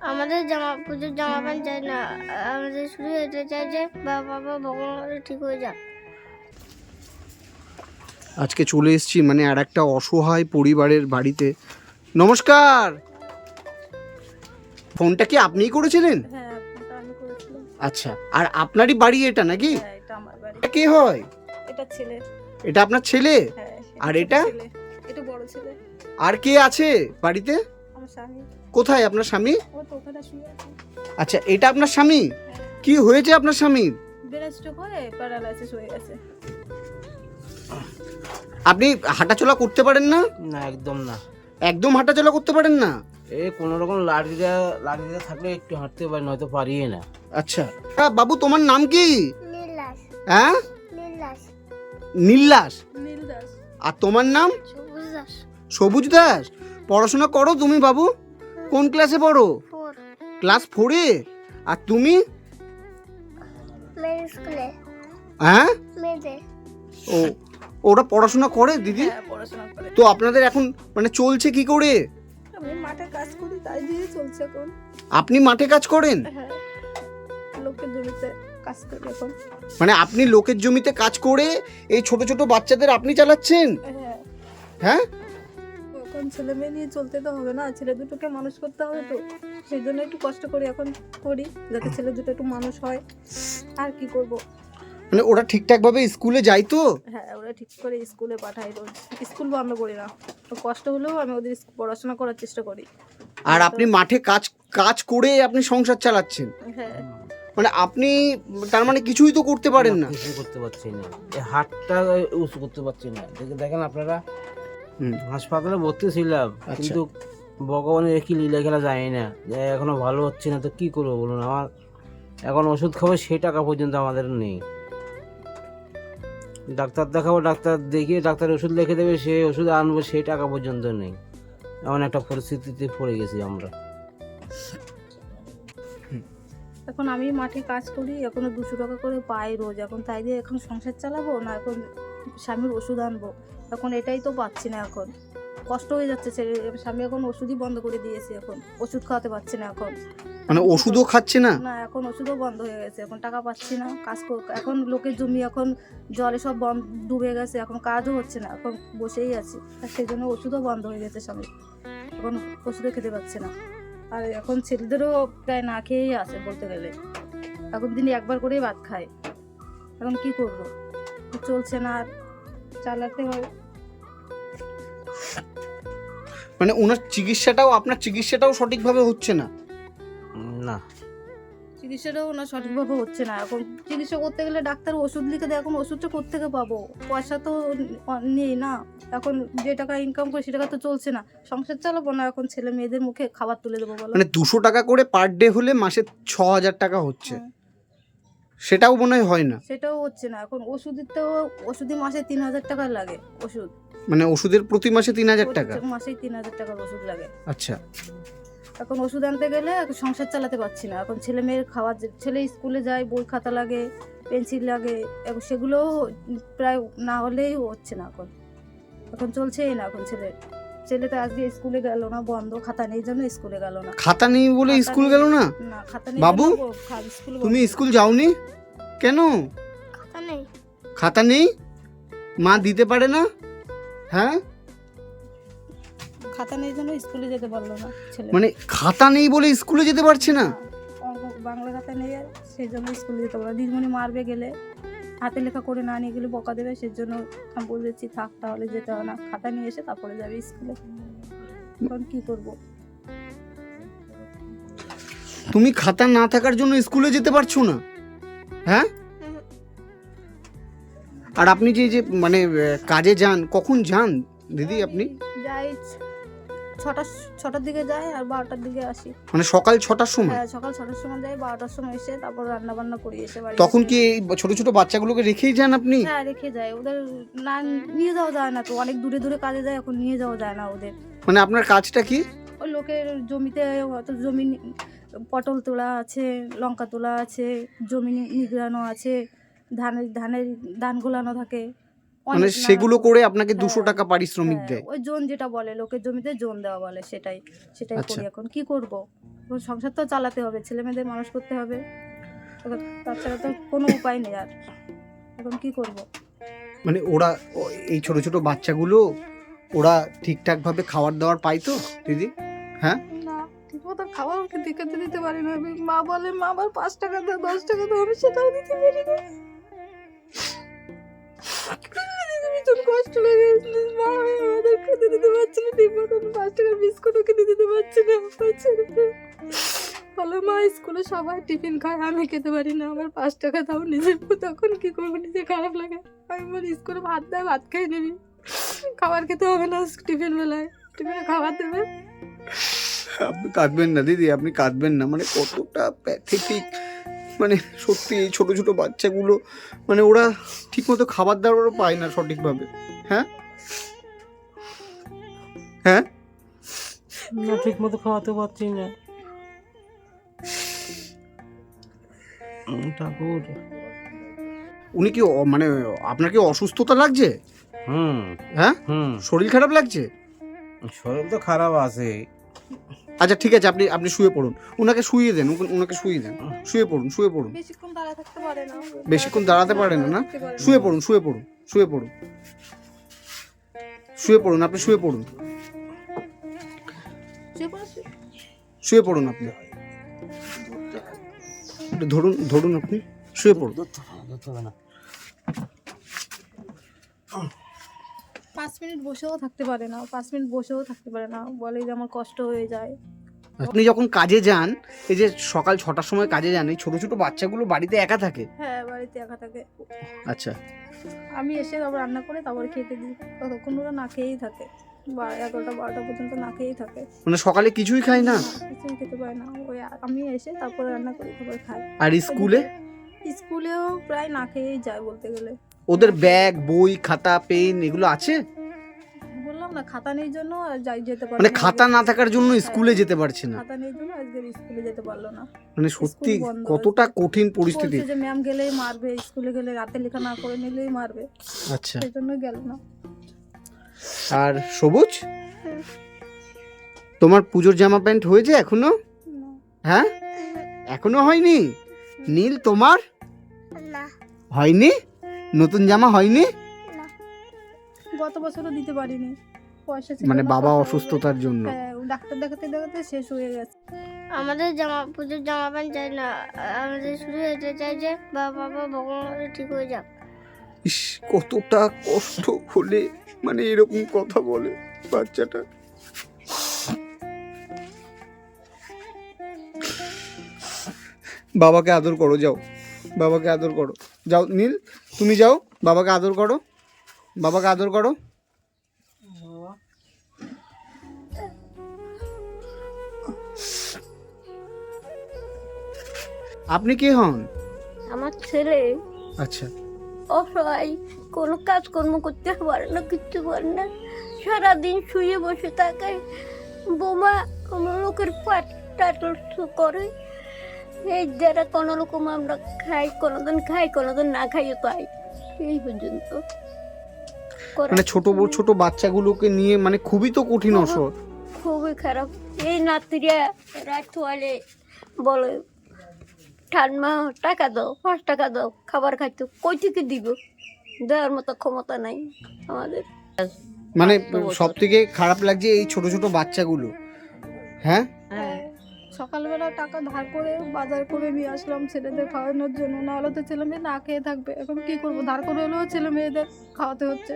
আমাদের জামা পুজোর জামা প্যান্ট চাই না। আমাদের শুধু এটা চাই যে বাবা বাবা ভগবান ঠিক হয়ে যাক। আজকে চলে এসেছি মানে আর একটা অসহায় পরিবারের বাড়িতে। নমস্কার! ফোনটা কি আপনিই করেছিলেন? হ্যাঁ আচ্ছা আর আপনারই বাড়ি এটা নাকি? হ্যাঁ এটা আমার বাড়ি। এটা কে হয়? এটা ছেলে। এটা আপনার ছেলে? হ্যাঁ আর এটা? এটা বড় ছেলে। আর কে আছে বাড়িতে? আমার স্বামী। কোথায় আপনার স্বামী? ও তো ওখানে শুয়ে আছে। আচ্ছা এটা আপনার স্বামী? কি হয়েছে আপনার স্বামীর হয়ে হয়ে গেছে। আপনি হাঁটাচলা করতে পারেন না? না একদম না। একদম হাঁটাচলা করতে পারেন না? এই কোনো রকম লাঠিটা লাঠিটা থাকলে একটু হাঁটতে পারি নয়তো পারিয়ে না। আচ্ছা। বাবু তোমার নাম কি? হ্যাঁ? নীলাস আর তোমার নাম? সবুজ দাস। সবুজ দাস? পড়াশোনা করো তুমি বাবু। কোন ক্লাসে পড়ো? ফোর। ক্লাস ফোরে? আর তুমি? স্কুলে। হ্যাঁ? মেয়েদের। ও ওরা পড়াশোনা করে দিদি? হ্যাঁ পড়াশোনা করে। তো আপনাদের এখন মানে চলছে কি করে? আমি মাঠে কাজ করি তাই দিয়ে চলছে এখন। আপনি মাঠে কাজ করেন? হ্যাঁ লোকের জমিতে কাজ করি এখন। মানে আপনি লোকের জমিতে কাজ করে এই ছোট ছোট বাচ্চাদের আপনি চালাচ্ছেন? হ্যাঁ। হ্যাঁ? এখন ছেলে মেয়ে নিয়ে চলতে তো হবে না ছেলে দুটোকে মানুষ করতে হবে তো। সেই জন্য একটু কষ্ট করি এখন করি যাতে ছেলে দুটো একটু মানুষ হয়। আর কি করব? মানে ওরা ঠিকঠাক ভাবে স্কুলে যায় তো? হ্যাঁ ওরা ঠিক করে স্কুলে পাঠাই রোজ। স্কুল বন্ধ করি না। তো কষ্ট হলেও আমি ওদের স্কু- পড়াশোনা করার চেষ্টা করি। আর আপনি মাঠে কাজ কাজ করে আপনি সংসার চালাচ্ছেন? হ্যাঁ। মানে আপনি তার মানে কিছুই তো করতে পারেন না। কিছু করতে পারছি না। এই হাতটা উঁচু করতে পারছি না। দেখে দেখেন আপনারা। হাসপাতালে ভর্তি ছিলাম আচ্ছা। কিন্তু ভগবানের কি লীলা খেলা যায় না। যে এখনও ভালো হচ্ছে না তো কি করব বলুন? আমার এখন ওষুধ খাব সেই টাকা পর্যন্ত আমাদের নেই। ডাক্তার দেখাবো ডাক্তার দেখিয়ে ডাক্তার ওষুধ লিখে দেবে সেই ওষুধ আনব সেই টাকা পর্যন্ত নেই। এমন একটা পরিস্থিতিতে পড়ে গেছি আমরা। এখন আমি মাঠে কাজ করি এখনও দুশো টাকা করে পাই রোজ। এখন তাই দিয়ে এখন সংসার চালাবো না এখন স্বামীর ওষুধ আনব। এখন এটাই তো পাচ্ছি না এখন। কষ্ট হয়ে যাচ্ছে ছেলে স্বামী এখন ওষুধই বন্ধ করে দিয়েছে এখন। ওষুধ খাওয়াতে পারছি না এখন। মানে ওষুধও খাচ্ছে না? না এখন ওষুধও বন্ধ হয়ে গেছে এখন টাকা পাচ্ছি না কাজ কর- এখন লোকের জমি এখন জলে সব বন্ধ ডুবে গেছে এখন কাজও হচ্ছে না এখন বসেই আছি। আর সেই জন্য ওষুধও বন্ধ হয়ে গেছে স্বামী। এখন ওষুধও খেতে পাচ্ছে না। আর এখন ছেলেদেরও প্রায় না খেয়েই আছে বলতে গেলে। এখন দিনে একবার করেই ভাত খায় এখন কি করব? চলছে না আর চালাতে হয়। মানে ওনার চিকিৎসাটাও আপনার চিকিৎসাটাও সঠিকভাবে হচ্ছে না। না। চিকিৎসাটাও না সঠিকভাবে হচ্ছে না। এখন চিকিৎসা করতে গেলে ডাক্তার ওষুধ লিখে দেয় এখন ওষুধটা কোথেকে পাবো? পয়সা তো নেই না। এখন যে টাকা ইনকাম করে সে টাকা তো চলছে না। সংসার চালাবো না এখন ছেলে মেয়েদের মুখে খাবার তুলে দেবো বলো? মানে দুশো টাকা করে পার ডে হলে মাসে ছ হাজার টাকা হচ্ছে। হ্যাঁ। সেটাও মনে হয় হয় না। সেটাও হচ্ছে না। এখন ওষুধের তো ওষুধই মাসে তিন হাজার টাকা লাগে ওষুধ। মানে ওষুধের প্রতি মাসে তিন হাজার টাকা? প্রত্যেক মাসেই তিন হাজার টাকার ওষুধ লাগে। আচ্ছা। এখন ওষুধ আনতে গেলে এখন সংসার চালাতে পারছি না। এখন ছেলে মেয়ের খাওয়ার যে- ছেলে স্কুলে যায় বই খাতা লাগে পেন্সিল লাগে এখন সেগুলোও প্রায় না হলেই হচ্ছে না এখন। এখন চলছেই না এখন ছেলে ছেলে তো আজকে স্কুলে গেল না বন্ধ খাতা নেই জন্য স্কুলে গেল না। খাতা নেই বলে খাতা স্কুল নেই। গেল না? না খাতা নেই বাবু, জন্য ব- খা- স্কুল বন্ধ। তুমি স্কুল যাওনি? কেন? খাতা নেই। খাতা নেই? মা দিতে পারে না? হ্যাঁ? খাতা নেই জন্য স্কুলে যেতে পারল না ছেলে। মানে খাতা নেই বলে স্কুলে যেতে পারছে না? বাংলা খাতা নেই সেই জন্য স্কুলে যেতে পারল দিদিমণি মারবে গেলে হাতে লেখা করে না নিয়ে গেলে বকা দেবে সেই জন্য আমি বলে থাক তাহলে যেতে হবে না। খাতা নিয়ে এসে তারপরে যাবে স্কুলে। এখন কি করব? তুমি খাতা না থাকার জন্য স্কুলে যেতে পারছ না? হ্যাঁ? আর আপনি যে যে মানে কাজে যান কখন যান দিদি আপনি? যাই ছটা ছটার দিকে যাই আর বারোটার দিকে আসি। মানে সকাল ছটার সময়? হ্যাঁ সকাল ছটার সময় যাই বারোটার সময় এসে তারপর রান্না বান্না করি এসে বাড়ি তখন কি এই ছোট ছোট বাচ্চাগুলোকে রেখেই যান আপনি? হ্যাঁ রেখে যায় ওদের না নিয়ে যাওয়া যায় না তো। অনেক দূরে দূরে কাজে যায় এখন নিয়ে যাওয়া যায় না ওদের। মানে আপনার কাজটা কি? ওই লোকের জমিতে হয়তো জমি পটল তোলা আছে লঙ্কা তোলা আছে জমি নিগড়ানো আছে। ধানের ধানের ধান গোলানো থাকে। মানে সেগুলো করে আপনাকে দুশো হ্যাঁ, টাকা পারিশ্রমিক হ্যাঁ, দেয়। ওই জোন যেটা বলে লোকের জমিতে জোন দেওয়া বলে সেটাই সেটাই আচ্ছা। করি এখন। কি করব? সংসার তো চালাতে হবে ছেলে মেয়েদের মানুষ করতে হবে। তাছাড়া তো কোনো উপায় নেই আর। এখন কি করব? মানে ওরা এই ছোট ছোট বাচ্চাগুলো ওরা ঠিকঠাক ভাবে খাবার দাবার পায় তো দিদি? হ্যাঁ? না ঠিক মতো খাবার ওকে দিকে দিতে পারি না। মা বলে মা আবার পাঁচ টাকা দাও দশ টাকা দাও আমি সেটাও দিতে পারি না। ভীষণ কষ্ট লাগে। মা আমি আমাদের খেতে দিতে পারছি না ঠিক মতো পাঁচ টাকার বিস্কুটও কিনে দিতে পারছি না ছেলেকে মা, স্কুলে সবাই টিফিন খায়, আমি খেতে পারি না, আমার পাঁচ টাকা দাও, নিজের তখন কি করব, নিজে খারাপ লাগে। আমি বলি, স্কুলে ভাত দেয় ভাত খেয়ে নিবি। খাবার খেতে হবে না টিফিন বেলায় টিফিনে খাবার দেবে। আপনি কাঁদবেন না, দিদি, আপনি কাঁদবেন না মানে কতটা প্যাথেটিক মানে সত্যি এই ছোটো ছোট বাচ্চাগুলো মানে ওরা ঠিকমতো খাবার দাবারও পায় না সঠিকভাবে। হ্যাঁ? হ্যাঁ? না ঠিক মতো খাওয়াতে পারছি না। ঠাকুর। উনি কি অ- মানে আপনার কি অসুস্থতা লাগছে? হুম। হ্যাঁ? হুম। শরীর খারাপ লাগছে? শরীর তো খারাপ আছে। আচ্ছা ঠিক আছে আপনি আপনি শুয়ে পড়ুন। ওনাকে শুয়ে দেন ওনাকে শুয়ে দেন। শুয়ে পড়ুন শুয়ে পড়ুন। বেশিক্ষণ দাঁড়া থাকতে পারে না। বেশিক্ষণ দাঁড়াতে পারে না না। শুয়ে পড়ুন শুয়ে পড়ুন শুয়ে পড়ুন। শুয়ে পড়ুন আপনি শুয়ে পড়ুন। শুয়ে পড়ুন। আপনি। ধরুন ধরুন আপনি। শুয়ে পড়ুন ধরতে হবে, ধরতে হবে না। পাঁচ মিনিট বসেও থাকতে পারে না পাঁচ মিনিট বসেও থাকতে পারে না বলে যে আমার কষ্ট হয়ে যায়। আপনি যখন কাজে যান এই যে সকাল ছটার সময় কাজে যান এই ছোট ছোট বাচ্চাগুলো বাড়িতে একা থাকে? হ্যাঁ বাড়িতে একা থাকে। আচ্ছা। আমি এসে তারপর রান্না করে তারপর খেতে দিই। ততক্ষণ ওরা না খেয়েই থাকে। বা এগারোটা বারোটা পর্যন্ত না খেয়েই থাকে। মানে সকালে কিছুই খায় না? কিছুই খেতে পারে না। ওই আমি এসে তারপরে রান্না করে তারপরে খাই। আর স্কুলে? স্কুলেও প্রায় না খেয়েই যায় বলতে গেলে। ওদের ব্যাগ বই খাতা পেন এগুলো আছে? বললাম না খাতা নেই জন্য যাই যেতে পারে মানে খাতা না থাকার জন্য স্কুলে যেতে পারছে না? খাতা নেই জন্য আজকে স্কুলে যেতে পারল না। মানে সত্যি কতটা কঠিন পরিস্থিতি। যে ম্যাম গেলেই মারবে স্কুলে গেলে রাতে লেখা না করে নিলেই মারবে। আচ্ছা। সেই জন্য গেল না। আর সবুজ? তোমার পুজোর জামা প্যান্ট হয়েছে এখনও? হ্যাঁ? এখনও হয়নি? নীল তোমার? না। হয়নি? নতুন জামা হয়নি? গত বছরও দিতে পারিনি। পয়সা ছিল মানে না, বাবা অসুস্থতার জন্য। হ্যাঁ ও ডাক্তার দেখাতে দেখাতে শেষ হয়ে গেছে। আমাদের জামা পুজোর জামা প্যান্ট চাই না। আমাদের শুধু এটা চাই যে বাবা বাবা ভগবান ঠিক হয়ে যাক। ইস কতটা কষ্ট হলে মানে এরকম কথা বলে বাচ্চাটা। বাবাকে আদর করো যাও। বাবাকে আদর করো। যাও নীল তুমি যাও বাবাকে আদর করো বাবাকে আদর করো। আপনি কে হন? আমার ছেলে। আচ্ছা। অসহায় কোনো কাজকর্ম করতে পারে না কিচ্ছু পারে না। সারাদিন শুয়ে বসে থাকে। বোমা কোনো লোকের পাট টাটল করে। এই যারা কোনো রকম আমরা খাই কোনোদিন খাই কোনোদিন না খাইও তাই। এই পর্যন্ত। মানে ছোট ছোট বাচ্চাগুলোকে নিয়ে মানে খুবই তো কঠিন অসর। খুবই খারাপ। এই নাতিরা রাত হলে বলে ঠান্মা টাকা দাও পাঁচ টাকা দাও খাবার খাইতো কই থেকে দিব? দেওয়ার মতো ক্ষমতা নাই আমাদের। মানে সব থেকে খারাপ লাগছে এই ছোট ছোট বাচ্চাগুলো। হ্যাঁ? সকালবেলা টাকা ধার করে বাজার করে নিয়ে আসলাম ছেলেদের খাওয়ানোর জন্য। নাহলে তো ছেলে মেয়ে না খেয়ে থাকবে। এখন কি করব? ধার করে হলেও ছেলে মেয়েদের খাওয়াতে হচ্ছে।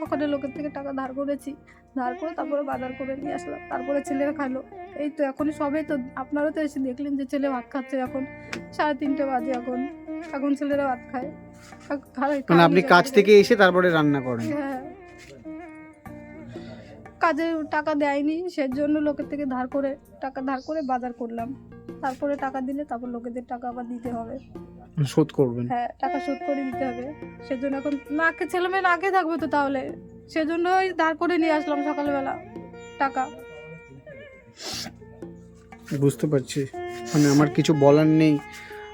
সকালে লোকের থেকে টাকা ধার করেছি। ধার করে তারপরে বাজার করে নিয়ে আসলাম। তারপরে ছেলেরা খাইলো। এই তো এখনই সবে তো। আপনারা তো এসে দেখলেন যে ছেলে ভাত খাচ্ছে এখন। সাড়ে তিনটে বাজে এখন। এখন ছেলেরা ভাত খায়। মানে আপনি কাজ থেকে এসে তারপরে রান্না করেন। হ্যাঁ। কাজে টাকা দেয়নি সেজন্য লোকের থেকে ধার করে টাকা ধার করে বাজার করলাম। তারপরে টাকা দিলে তারপর লোকেদের টাকা আবার দিতে হবে। শোধ করবেন? হ্যাঁ টাকা শোধ করে দিতে হবে। সেজন্য এখন নাকে ছেলে মেয়ে নাকে থাকবে তো তাহলে? সেজন্য ওই ধার করে নিয়ে আসলাম সকালবেলা টাকা। বুঝতে পারছি। মানে আমার কিছু বলার নেই।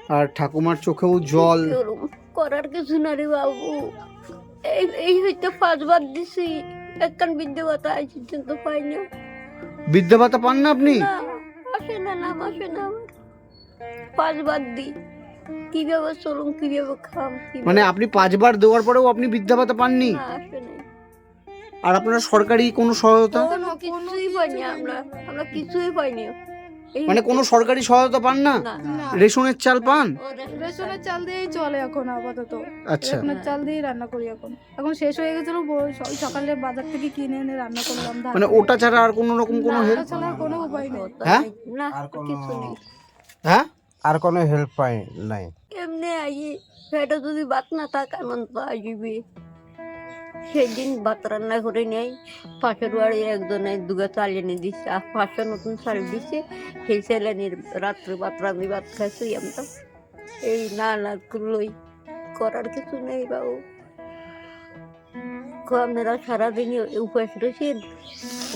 আর ঠাকুমার চোখেও জল। করার কিছু না রে বাবু। এই এই হইতে পাঁচবার দিছি। একখান বিদ্যা ভাতা আজ পর্যন্ত পাই না। বিদ্যা ভাতা পান না আপনি? না, আসে না নাম আসে না। আমার পাঁচবার দিই। কীভাবে চলুন কীভাবে খাম কিভাবে- মানে আপনি পাঁচবার দেওয়ার পরেও আপনি বৃদ্ধা ভাতা পাননি? না আসে নাই। আর আপনারা সরকারি কোনো সহায়তা? কোনো কিছুই পাইনি আমরা। আমরা কিছুই পাইনি। মানে কোনো সরকারি সহায়তা পান না? রেশনের চাল পান? রেশনের চাল দিয়েই চলে এখন আপাতত। আচ্ছা। রেশনের চাল দিয়েই রান্না করি এখন। এখন শেষ হয়ে গেছিল ব- সকালে বাজার থেকে কিনে এনে রান্না করলাম ধান মানে ওটা ছাড়া আর কোনো রকম কোনো হেল্প ছাড়া আর কোনো উপায় নেই। হ্যাঁ? না আর কিছু নেই। হ্যাঁ? আর কোনো হেল্প পাই নাই? এমনি আই সেটা যদি ভাত না থাকে আনন্দ আসবে। সেদিন ভাত রান্না করে নেই, পাশের বাড়ির একজনে দুগা চাল এনে দিচ্ছে আর পাঁচশো নতুন চাল দিচ্ছে সেই ছেলেনির রাত্রে ভাত রাঁধি, ভাত খাইছি আমরা। এই না না করলই করার কিছু নেই বাবু। আপনারা সারাদিন উপাস রয়েছেন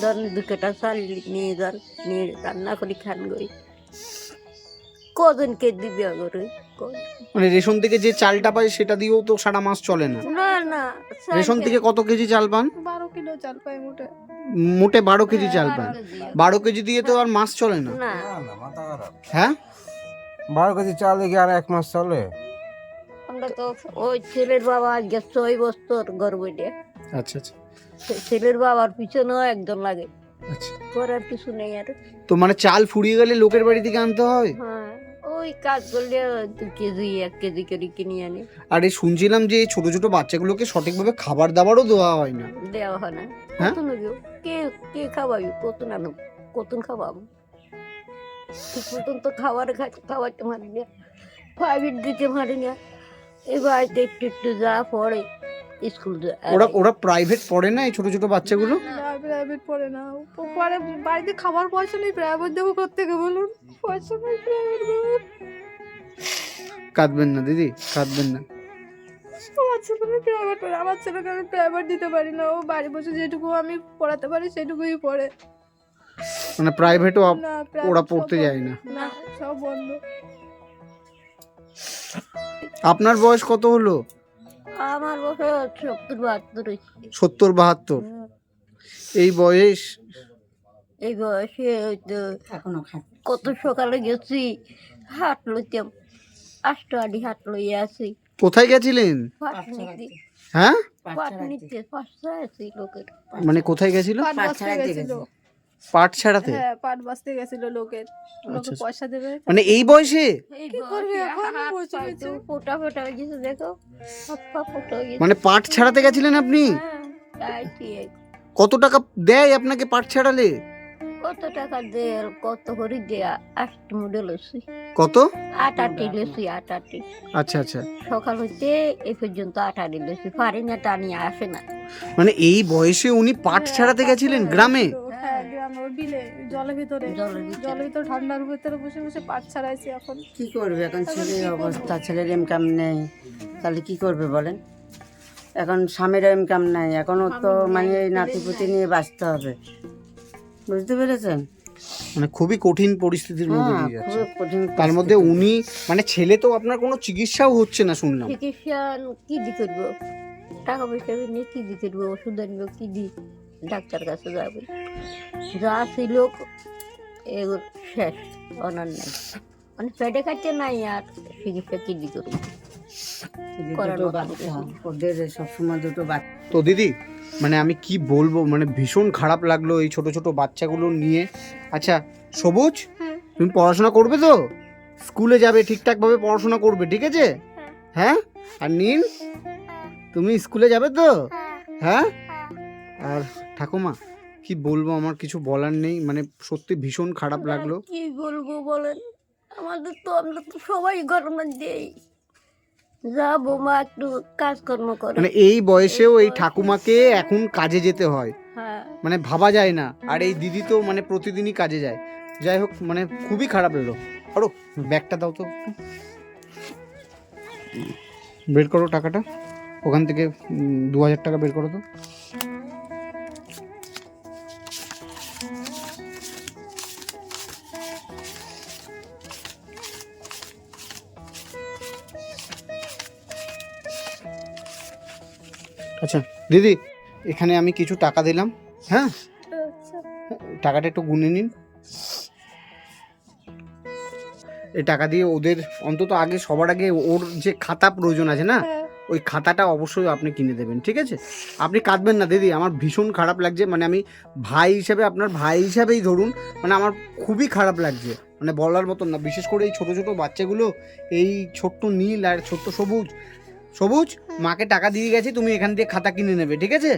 ধরেন দু কেটা চাল নিয়ে যান, নিয়ে রান্না করে খান গই। কজনকে দিবে করে কজন? মানে রেশন থেকে যে চালটা পাই সেটা দিয়েও তো সারা মাস চলে না। না না রেশন থেকে কত কেজি চাল পান? বারো কিলো চাল পাই মোটে। মোটে বারো কেজি চাল হ্যাঁ, পান বারো কেজি। দিয়ে তো আর মাস চলে না। না। হ্যাঁ? বারো কেজি চাল দেখি আর এক মাস চলে। আমরা তো ওই ছেলের বাবা আজকে ছয় বছর গর্বে আচ্ছা আচ্ছা। ছেলের বাবার পিছনেও একজন লাগে। আচ্ছা। করার কিছু নেই আর। তো মানে চাল ফুরিয়ে গেলে লোকের বাড়ি থেকে আনতে হয়? হ্যাঁ। ওই কাজ করলে দু কেজি এক কেজি করে কিনে আনি। আর শুনছিলাম যে এই ছোট ছোট বাচ্চাগুলোকে সঠিকভাবে খাবার দাবারও দেওয়া হয় না। দেওয়া হয় না। হ্যাঁ? কে কে খাওয়াবি? কত আনো? কত খাওয়াবো? ঠিক মতন তো খাবার খা- খাওয়াতে মারি না। প্রাইভেট দিতে মারি না। বাড়িতে একটু একটু যা পড়ে। স্কুল ওরা ওরা প্রাইভেট পড়ে না এই ছোট ছোট বাচ্চাগুলো? প্রাইভেট পড়ে না। ও পরে বাড়িতে খাবার পয়সা নেই প্রাইভেট দেবো থেকে বলুন? পয়সা নেই প্রাইভেট কাঁদবেন না দিদি কাঁদবেন না। আমার ছেলে প্রাইভেট পড়ে আমার ছেলেকে আমি প্রাইভেট দিতে পারি না। ও বাড়ি বসে যেটুকু আমি পড়াতে পারি সেটুকুই পড়ে। মানে প্রাইভেটও ওরা পড়তে যায় না। না সব বন্ধ। আপনার বয়স কত হলো? আমার বছর সত্তর বাহাত্তর। সত্তর বাহাত্তর? এই বয়স? এই বয়সে ওই তো কত সকালে গেছি হাট লইতাম আষ্ট আডি হাট লইয়ে আছি। কোথায় গেছিলেন? হ্যাঁ? মানে কোথায় গেছিল। পাট ছাড়াতে? হ্যাঁ পাট বাঁচতে গেছিল লোকের। লোকে আচ্ছা। পয়সা দেবে? মানে এই বয়সে? এই কি করবে এখন? বসে বসে। ফোটা ফোটা হয়ে গেছে দেখো। হাত পা ফোটা হয়ে গেছে। মানে পাট ছাড়াতে গেছিলেন আপনি? হ্যাঁ, তাই ঠিক। কত টাকা দেয় আপনাকে পাট ছাড়ালে? কত টাকা দেয় আর কত করে দিয়ে? আষ্ট মডেল হচ্ছি কত? আট আটি লেছি আট আটি। আচ্ছা আচ্ছা। সকাল হইতে এ পর্যন্ত আট আটি লেছি পারি না টানি আসে না। মানে এই বয়সে উনি পাট ছাড়াতে গেছিলেন গ্রামে? গ্রামে ওই বিলে জলের ভিতরে। জলের ভিতরে। ঠান্ডার ভিতরে বসে বসে পাট ছাড়াইছি এখন। কি করবে এখন ছেলের অবস্থা? ছেলের ইনকাম নেই। তাহলে কি করবে বলেন? এখন স্বামীর ইনকাম নাই। এখনও তো মানে এই নাতিপুতি নিয়ে বাঁচতে হবে। বুঝতে পেরেছেন? মানে খুবই কঠিন পরিস্থিতির মধ্যে হ্যাঁ দিয়ে যাচ্ছে। কঠিন তার মধ্যে উনি মানে ছেলে তো আপনার কোনো চিকিৎসাও হচ্ছে না শুনলাম। চিকিৎসা কি দি করব? টাকা পয়সা নিয়ে কি দি করব? ওষুধ আনব কি দি ডাক্তার কাছে যাবে। যা ছিল এগুলো শেষ অনার নাই। মানে পেটে কাটতে নাই আর চিকিৎসা কি দি করব সবসময় দুটো বাচ্চা। তো দিদি মানে আমি কি বলব? মানে ভীষণ খারাপ লাগল এই ছোট ছোট বাচ্চাগুলো নিয়ে। আচ্ছা সবুজ তুমি পড়াশোনা করবে তো? স্কুলে যাবে ঠিকঠাক ভাবে পড়াশোনা করবে ঠিক আছে? হ্যাঁ। আর নীল তুমি স্কুলে যাবে তো? হ্যাঁ? আর ঠাকুমা কি বলব? আমার কিছু বলার নেই। মানে সত্যি ভীষণ খারাপ লাগল। কি বলব বলেন? আমাদের তো আমরা তো সবাই গরমে দেই যা বৌমা একটু কাজকর্ম করে। মানে এই বয়সেও এই ঠাকুমাকে এখন কাজে যেতে হয়। হ্যাঁ। মানে ভাবা যায় না। আর এই দিদি তো মানে প্রতিদিনই কাজে যায়। যাই হোক মানে খুবই খারাপ লাগল। আরও ব্যাগটা দাও তো। বের করো টাকাটা। ওখান থেকে দু হাজার টাকা বের করো তো। আচ্ছা দিদি এখানে আমি কিছু টাকা দিলাম হ্যাঁ? আচ্ছা। টাকাটা একটু গুনে নিন। এই টাকা দিয়ে ওদের অন্তত আগে সবার আগে ওর যে খাতা প্রয়োজন আছে না ওই খাতাটা অবশ্যই আপনি কিনে দেবেন ঠিক আছে? আপনি কাঁদবেন না দিদি আমার ভীষণ খারাপ লাগছে মানে আমি ভাই হিসাবে আপনার ভাই হিসাবেই ধরুন মানে আমার খুবই খারাপ লাগছে মানে বলার মতন না বিশেষ করে এই ছোট ছোট বাচ্চাগুলো এই ছোট্ট নীল আর ছোট্ট সবুজ সবুজ? মাকে টাকা দিয়ে গেছি তুমি এখান দিয়ে খাতা কিনে নেবে ঠিক আছে?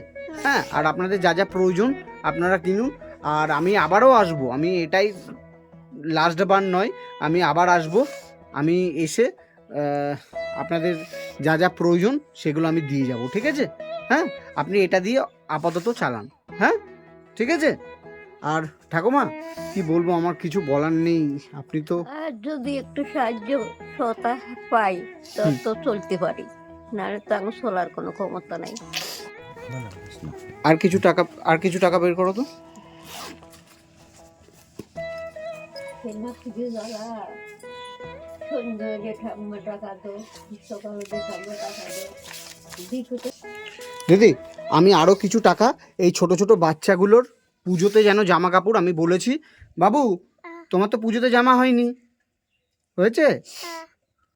হ্যাঁ আর আপনাদের যা যা প্রয়োজন আপনারা কিনুন। আর আমি আবারও আসব আমি এটাই লাস্ট বার নয় আমি আবার আসব। আমি এসে আপনাদের যা যা প্রয়োজন সেগুলো আমি দিয়ে যাব ঠিক আছে? হ্যাঁ আপনি এটা দিয়ে আপাতত চালান হ্যাঁ? ঠিক আছে? আর ঠাকুমা কি বলব আমার কিছু বলার নেই আপনি তো যদি একটু সাহায্য সতা পাই তো চলতে পারি। নাহলে তো আমি চলার কোনো ক্ষমতা নাই। আর কিছু টাকা আর কিছু টাকা বের করো তো। দিদি আমি আরও কিছু টাকা এই ছোট ছোট বাচ্চাগুলোর পুজোতে যেন জামা কাপড় আমি বলেছি। বাবু তোমার তো পুজোতে জামা হয়নি। হয়েছে?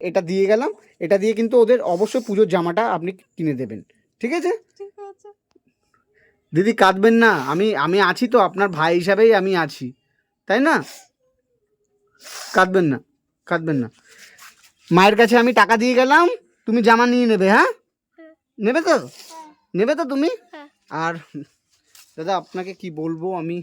এটা দিয়ে গেলাম। এটা দিয়ে কিন্তু ওদের অবশ্যই পুজোর জামাটা আপনি কিনে দেবেন। ঠিক আছে? ঠিক আছে। দিদি কাঁদবেন না আমি আমি আছি তো আপনার ভাই হিসাবেই আমি আছি। তাই না? কাঁদবেন না কাঁদবেন না। মায়ের কাছে আমি টাকা দিয়ে গেলাম তুমি জামা নিয়ে নেবে হ্যাঁ? নেবে তো? নেবে তো তুমি? হ্যাঁ। আর দাদা আপনাকে কি বলব আমি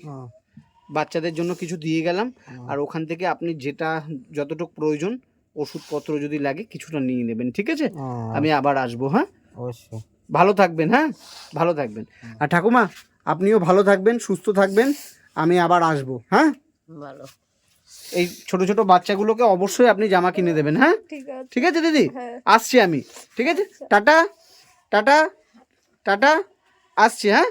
বাচ্চাদের জন্য কিছু দিয়ে গেলাম। আর ওখান থেকে আপনি যেটা যতটুকু প্রয়োজন ওষুধপত্র যদি লাগে কিছুটা নিয়ে নেবেন ঠিক আছে? আমি আবার আসব হ্যাঁ? অবশ্যই। ভালো থাকবেন হ্যাঁ? ভালো থাকবেন। আর ঠাকুমা আপনিও ভালো থাকবেন সুস্থ থাকবেন আমি আবার আসব হ্যাঁ? ভালো। এই ছোট ছোট বাচ্চাগুলোকে অবশ্যই আপনি জামা কিনে দেবেন হ্যাঁ? ঠিক আছে দিদি? হ্যাঁ। আসছি আমি ঠিক আছে? টাটা টাটা টাটা আসছি হ্যাঁ?